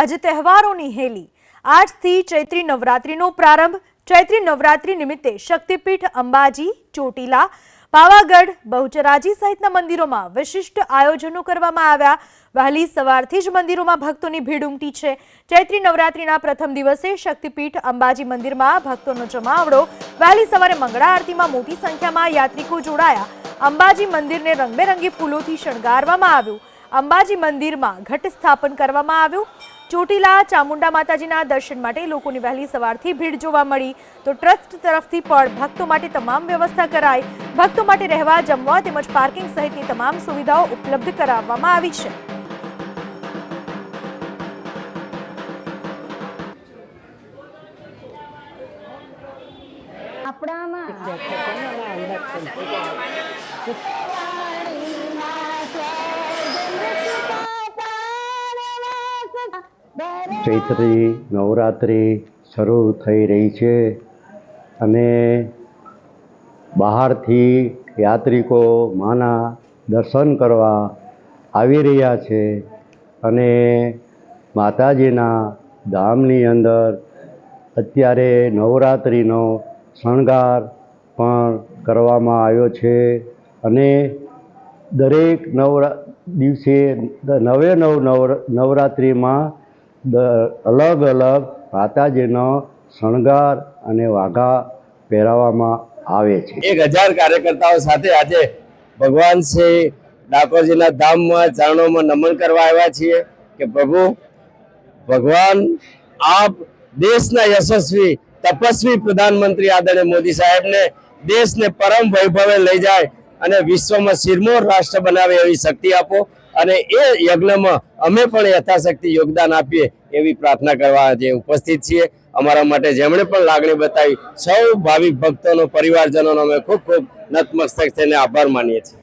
આજે તહેવારોની હેલી. આજથી ચૈત્રી નવરાત્રિનો પ્રારંભ. ચૈત્રી નવરાત્રિ નિમિત્તે શક્તિપીઠ, અંબાજી, ચોટીલા, પાવાગઢ, બહુચરાજી સહિતના મંદિરોમાં વિશિષ્ટ આયોજનો કરવામાં આવ્યા. વહેલી સવારથી જ મંદિરોમાં ભક્તોની ભીડ ઉમટી છે. ચૈત્રી નવરાત્રિના પ્રથમ દિવસે શક્તિપીઠ, અંબાજી મંદિરમાં ભક્તોનો જમાવડો. વહેલી સવારે મંગળા આરતીમાં મોટી સંખ્યામાં યાત્રિકો જોડાયા. અંબાજી મંદિરને રંગબેરંગી ફૂલોથી શણગારવામાં આવ્યું. અંબાજી મંદિરમાં ઘટ સ્થાપન કરવામાં આવ્યું. ચોટીલા ચામુંડા માતાજીના દર્શન માટે લોકોની વહેલી સવારથી ભીડ જોવા મળી. તો ટ્રસ્ટ તરફથી પણ ભક્તો માટે તમામ વ્યવસ્થા કરાઈ. ભક્તો માટે રહેવા, જમવા તેમજ પાર્કિંગ સહિતની તમામ સુવિધાઓ ઉપલબ્ધ કરાવવામાં આવી છે. આપણામાં ચૈત્રી, નવરાત્રિ શરૂ થઈ રહી છે અને બહારથી યાત્રિકો માના દર્શન કરવા આવી રહ્યા છે અને માતાજીના ધામની અંદર અત્યારે નવરાત્રિનો શણગાર પણ કરવામાં આવ્યો છે અને દરેક નવરા, દિવસે નવે નવ નવર નવરાત્રિમાં અલગ અલગ માતાજીનો શણગાર અને વાઘા પહેરાવવામાં આવે છે. એક હજાર કાર્યકર્તાઓ સાથે આજે ભગવાન શ્રી ડાકોરજીના ધામમાં, ચરણોમાં નમન કરવા આવ્યા છીએ કે પ્રભુ, ભગવાન આપ દેશના યશસ્વી, તપસ્વી પ્રધાનમંત્રી આદરણીય મોદી સાહેબને દેશને પરમ વૈભવે લઈ જાય અને વિશ્વમાં શિરમોર રાષ્ટ્ર બનાવે એવી શક્તિ આપો. અને એ યજ્ઞમાં અમે પણ યથાશક્તિ યોગદાન આપીએ એવી પ્રાર્થના કરવા આજે ઉપસ્થિત છીએ. અમારા માટે જેમણે પણ લાગણી બતાવી, સૌ ભાવિક ભક્તોનો, પરિવારજનોનો અમે ખૂબ ખૂબ નતમસ્તક થઈને આભાર માનીએ છીએ.